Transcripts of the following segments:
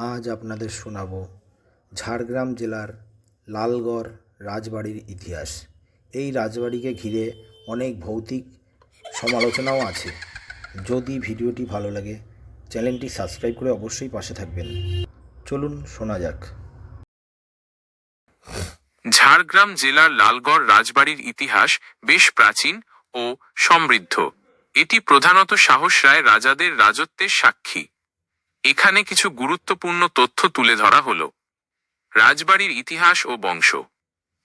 আজ আপনাদের শোনাব ঝাড়গ্রাম জেলার লালগড় রাজবাড়ির ইতিহাস। এই রাজবাড়িকে ঘিরে অনেক ভৌতিক সমালোচনাও আছে। যদি ভিডিওটি ভালো লাগে, চ্যানেলটি সাবস্ক্রাইব করে অবশ্যই পাশে থাকবেন। চলুন শোনা যাক। ঝাড়গ্রাম জেলার লালগড় রাজবাড়ির ইতিহাস বেশ প্রাচীন ও সমৃদ্ধ। এটি প্রধানত সাহস রায় রাজাদের রাজত্বের সাক্ষী। এখানে কিছু গুরুত্বপূর্ণ তথ্য তুলে ধরা হল। রাজবাড়ির ইতিহাস ও বংশ।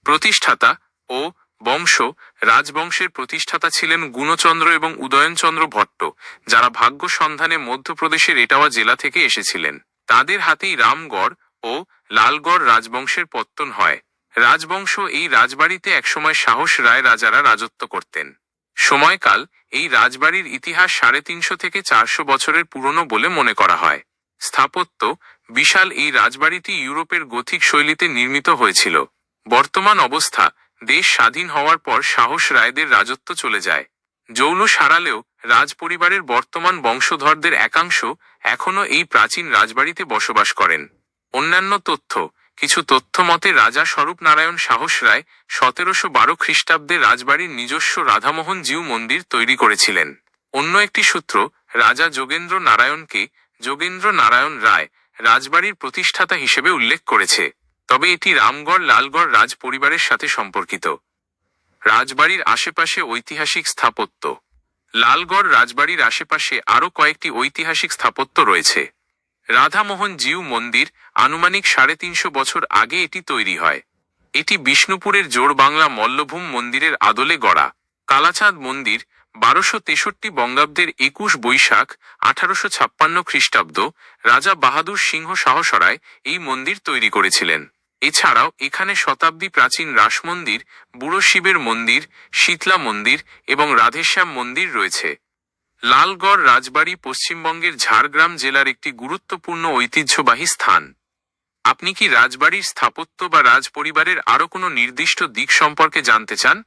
প্রতিষ্ঠাতা ও বংশ রাজবংশের প্রতিষ্ঠাতা ছিলেন গুণচন্দ্র এবং উদয়নচন্দ্র ভট্ট, যারা ভাগ্য সন্ধানে মধ্যপ্রদেশের এটাওয়া জেলা থেকে এসেছিলেন। তাদের হাতেই রামগড় ও লালগড় রাজবংশের পত্তন হয়। রাজবংশ এই রাজবাড়িতে একসময় সাহস রায় রাজারা রাজত্ব করতেন। সময়কাল এই রাজবাড়ির ইতিহাস সাড়ে তিনশো থেকে চারশো বছরের পুরনো বলে মনে করা হয়। স্থাপত্য বিশাল এই রাজবাড়িটি ইউরোপের গথিক শৈলীতে নির্মিত হয়েছিল। বর্তমান অবস্থা, দেশ স্বাধীন হওয়ার পর সাহস রায়দের রাজত্ব চলে যায়। জৌল সারালেও রাজপরিবারের বর্তমান বংশধরদের একাংশ এখনও এই প্রাচীন রাজবাড়িতে বসবাস করেন। অন্যান্য তথ্য কিছু তথ্য মতে রাজা স্বরূপ নারায়ণ সাহস রায় সতেরোশো বারো খ্রিস্টাব্দে রাজবাড়ির নিজস্ব রাধামোহন জিউ মন্দির তৈরি করেছিলেন। অন্য একটি সূত্র, রাজা যোগেন্দ্র নারায়ণকে যোগেন্দ্র নারায়ণ রায় রাজবাড়ির প্রতিষ্ঠাতা হিসেবে উল্লেখ করেছে। তবে এটি রামগড়, লালগড় রাজ পরিবারের সাথে সম্পর্কিত। রাজবাড়ির আশেপাশে ঐতিহাসিক স্থাপত্য। লালগড় রাজবাড়ির আশেপাশে আরও কয়েকটি ঐতিহাসিক স্থাপত্য রয়েছে। রাধামোহন জিউ মন্দির আনুমানিক সাড়ে তিনশো বছর আগে এটি তৈরি হয়। এটি বিষ্ণুপুরের জোড়বাংলা মল্লভূম মন্দিরের আদলে গড়া। কালাচাঁদ মন্দির বারোশো তেষট্টি বঙ্গাব্দের একুশ বৈশাখ আঠারোশো ছাপ্পান্ন খ্রিস্টাব্দ রাজা বাহাদুর সিংহ সাহসরায় এই মন্দির তৈরি করেছিলেন। এছাড়াও এখানে শতাব্দী প্রাচীন রাস মন্দির, বুড়ো শিবের মন্দির, শীতলা মন্দির এবং রাধেশ্যাম মন্দির রয়েছে। লালগড় রাজবাড়ি পশ্চিমবঙ্গের ঝাড়গ্রাম জেলার একটি গুরুত্বপূর্ণ ঐতিহ্যবাহী স্থান। আপনি কি রাজবাড়ির স্থাপত্য বা রাজপরিবারের আরও কোনো নির্দিষ্ট দিক সম্পর্কে জানতে চান?